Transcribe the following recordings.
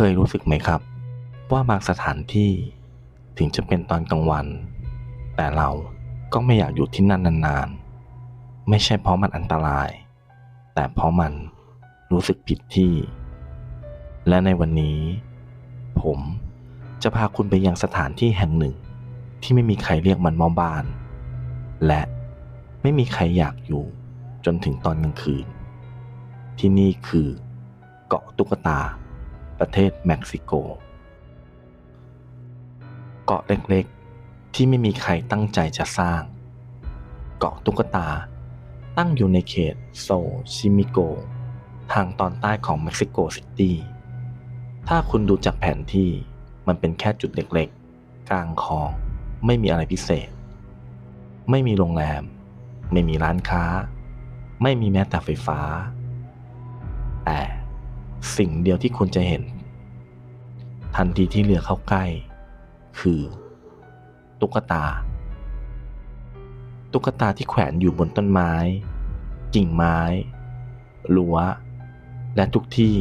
เคยรู้สึกไหมครับ ว่าบางสถานที่ถึงจะเป็นตอนกลางวัน แต่เราก็ไม่อยากอยู่ที่นั่นนานๆ ไม่ใช่เพราะมันอันตราย แต่เพราะมันรู้สึกผิดที่ และในวันนี้ ผมจะพาคุณไปยังสถานที่แห่งหนึ่ง ที่ไม่มีใครเรียกมันว่าบ้าน และไม่มีใครอยากอยู่จนถึงตอนกลางคืน ที่นี่คือเกาะตุ๊กตา ประเทศเม็กซิโก เกาะเล็กๆ ที่ไม่มีใครตั้งใจจะสร้าง เกาะตุ๊กตาตั้งอยู่ในเขตโซชิมิโก ทางตอนใต้ของเม็กซิโกซิตี้ ถ้าคุณดูจากแผนที่มันเป็นแค่จุดเล็กๆ กลางคลองไม่มีอะไรพิเศษ ไม่มีโรงแรม ไม่มีร้านค้า ไม่มีแม้แต่ไฟฟ้า แต่ สิ่งเดียวที่คุณจะเห็น ทันทีที่เรือเข้าใกล้ คือ ตุ๊กตา ตุ๊กตาที่แขวนอยู่บนต้นไม้ กิ่งไม้รั้วและทุกที่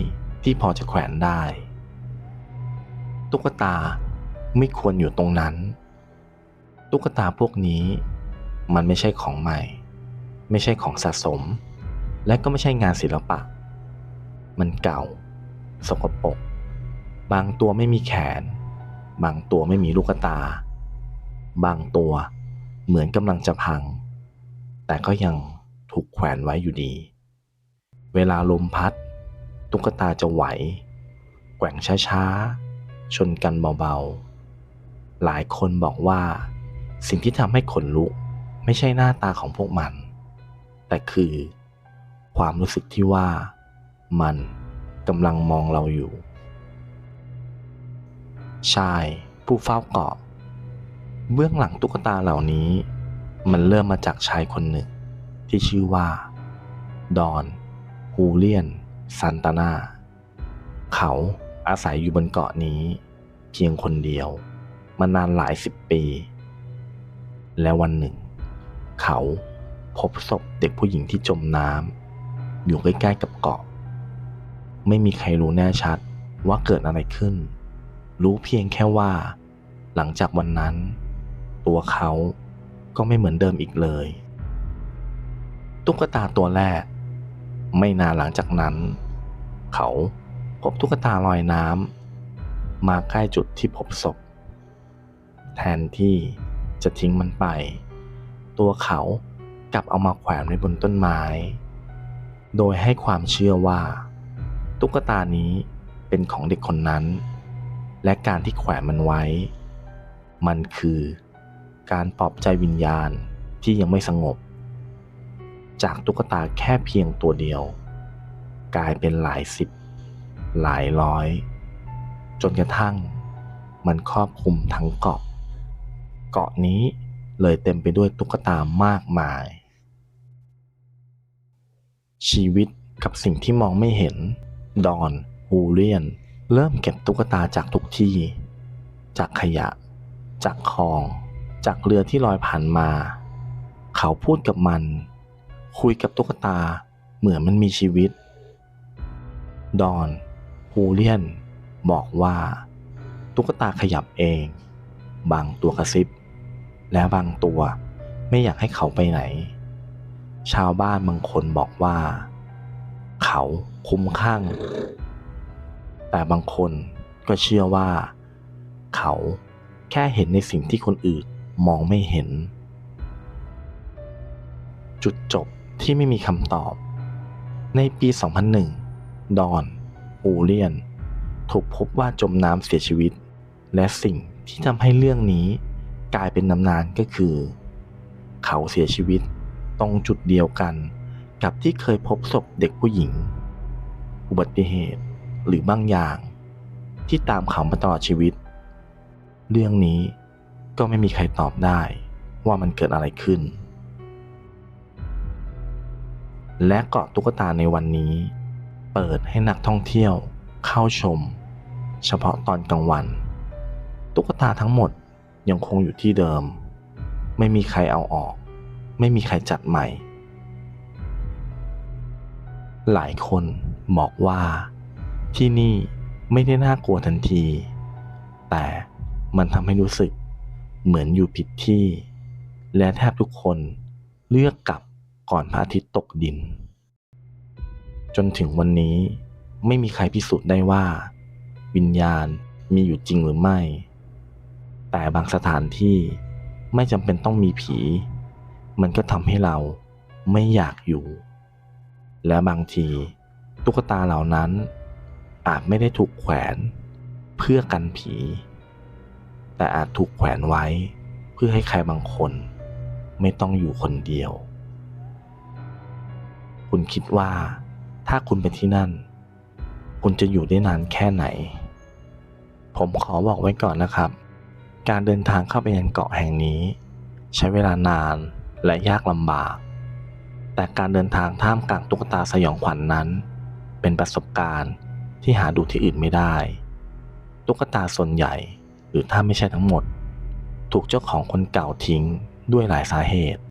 ที่พอจะแขวนได้ ตุ๊กตาไม่ควรอยู่ตรงนั้น ตุ๊กตาพวกนี้มันไม่ใช่ของใหม่ ไม่ใช่ของสะสม และก็ไม่ใช่งานศิลปะ มันเก่า สกปรกบางตัวไม่มีแขน บางตัวไม่มีลูกตา บางตัวเหมือนกำลังจะพัง แต่ก็ยังถูกแขวนไว้อยู่ดี เวลาลมพัด ตุ๊กตาจะไหว แกว่งช้าๆ ชนกันเบาๆ หลายคนบอกว่า สิ่งที่ทำให้ขนลุกไม่ใช่หน้าตาของพวกมัน แต่คือความรู้สึกที่ว่า มันกำลังมองเราอยู่ ชายผู้เฝ้าเกาะ เบื้องหลังตุ๊กตาเหล่านี้ มันเริ่มมาจากชายคนหนึ่ง ที่ชื่อว่า ดอนฮูเลียนซันตานาเขาอาศัยอยู่บนเกาะนี้ เพียงคนเดียวมานานหลายสิบปี และวันหนึ่ง เขาพบศพเด็กผู้หญิงที่จมน้ำอยู่ใกล้ๆกับเกาะ ไม่มีใครรู้แน่ชัดว่าเกิดอะไรขึ้น รู้เพียงแค่ว่า หลังจากวันนั้น ตัวเขาก็ไม่เหมือนเดิมอีกเลย ตุ๊กตาตัวแรก ไม่นานหลังจากนั้น เขาพบตุ๊กตาลอยน้ำมาใกล้จุดที่พบศพ แทนที่จะทิ้งมันไป ตัวเขากลับเอามาแขวนไว้บนต้นไม้ โดยให้ความเชื่อว่า ตุ๊กตานี้เป็นของเด็กคนนั้น และการที่แขวนมันไว้ มันคือการปลอบใจวิญญาณที่ยังไม่สงบ จากตุ๊กตาแค่เพียงตัวเดียว กลายเป็นหลายสิบ หลายร้อย จนกระทั่งมันครอบคลุมทั้งเกาะ เกาะนี้เลยเต็มไปด้วยตุ๊กตามากมาย ชีวิตกับสิ่งที่มองไม่เห็น ดอนฮูเลียน เริ่มเก็บตุ๊กตาจากทุกที่ จากขยะ จากคลอง จากเรือที่ลอยผ่านมา เขาพูดกับมัน คุยกับตุ๊กตาเหมือนมันมีชีวิต ดอนฮูเลียน บอกว่า ตุ๊กตาขยับเอง บางตัวกระซิบ และบางตัวไม่อยากให้เขาไปไหน ชาวบ้านบางคนบอกว่า เขา คุ้มข้าง แต่บางคนก็เชื่อว่า เขาแค่เห็นในสิ่งที่คนอื่นมองไม่เห็น จุดจบที่ไม่มีคำตอบ ในปี 2001 ดอน อูเลียน ถูกพบว่าจมน้ำเสียชีวิต และสิ่งที่ทำให้เรื่องนี้กลายเป็นน้ำนานก็คือ เขาเสียชีวิตตรงจุดเดียวกันกับที่เคยพบศพเด็กผู้หญิง อุบัติเหตุ หรือบางอย่าง ที่ตามเขามาตลอดชีวิต เรื่องนี้ก็ไม่มีใครตอบได้ว่ามันเกิดอะไรขึ้น และเกาะตุ๊กตาในวันนี้ เปิดให้นักท่องเที่ยวเข้าชม เฉพาะตอนกลางวัน ตุ๊กตาทั้งหมดยังคงอยู่ที่เดิม ไม่มีใครเอาออก ไม่มีใครจัดใหม่ หลายคน บอกว่า ที่นี่ไม่ได้น่ากลัวทันที แต่มันทำให้รู้สึกเหมือนอยู่ผิดที่ และแทบทุกคนเลือกกลับก่อนพระอาทิตย์ตกดิน จนถึงวันนี้ไม่มีใครพิสูจน์ได้ว่า วิญญาณมีอยู่จริงหรือไม่ แต่บางสถานที่ไม่จำเป็นต้องมีผี มันก็ทำให้เราไม่อยากอยู่ และบางที ตุ๊กตาเหล่านั้น อาจไม่ได้ถูกแขวนเพื่อกันผี แต่อาจถูกแขวนไว้เพื่อให้ใครบางคนไม่ต้องอยู่คนเดียว คุณคิดว่าถ้าคุณไปที่นั่น คุณจะอยู่ได้นานแค่ไหน ผมขอบอกไว้ก่อนนะครับ การเดินทางเข้าไปยังเกาะแห่งนี้ ใช้เวลานานและยากลำบาก แต่การเดินทางท่ามกลางตุ๊กตาสยองขวัญนนั้น เป็นประสบการณ์ที่หาดูที่อื่นไม่ได้ ตุ๊กตาส่วนใหญ่หรือถ้าไม่ใช่ทั้งหมด ถูกเจ้าของคนเก่าทิ้งด้วยหลายสาเหตุ